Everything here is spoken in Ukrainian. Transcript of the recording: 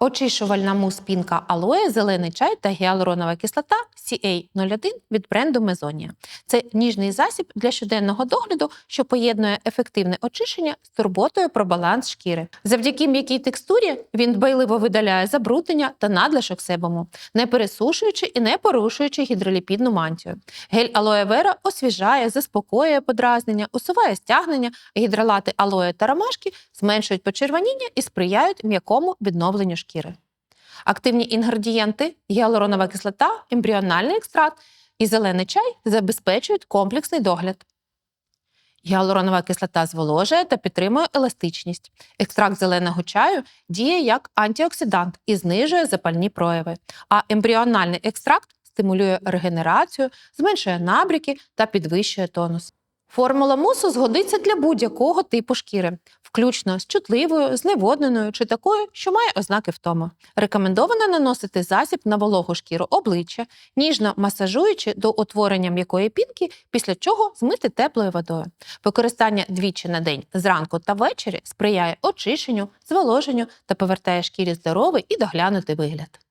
Очищувальна мус-пінка алоє, зелений чай та гіалуронова кислота CA01 від бренду Мезонія. Це ніжний засіб для щоденного догляду, що поєднує ефективне очищення з турботою про баланс шкіри. Завдяки м'якій текстурі він дбайливо видаляє забруднення та надлишок себуму, не пересушуючи і не порушуючи гідроліпідну мантію. Гель алоє вера освіжає, заспокоює подразнення, усуває стягнення, гідролати алоє та ромашки зменшують почервоніння і сприяють м'якому відновленню шкіри. Активні інгредієнти гіалуронова кислота, ембріональний екстракт і зелений чай забезпечують комплексний догляд. Гіалуронова кислота зволожує та підтримує еластичність. Екстракт зеленого чаю діє як антиоксидант і знижує запальні прояви. А ембріональний екстракт стимулює регенерацію, зменшує набряки та підвищує тонус. Формула мусу згодиться для будь-якого типу шкіри, включно з чутливою, зневодненою чи такою, що має ознаки втоми. Рекомендовано наносити засіб на вологу шкіру обличчя, ніжно масажуючи до утворення м'якої пінки, після чого змити теплою водою. Використання двічі на день зранку та ввечері сприяє очищенню, зволоженню та повертає шкірі здоровий і доглянутий вигляд.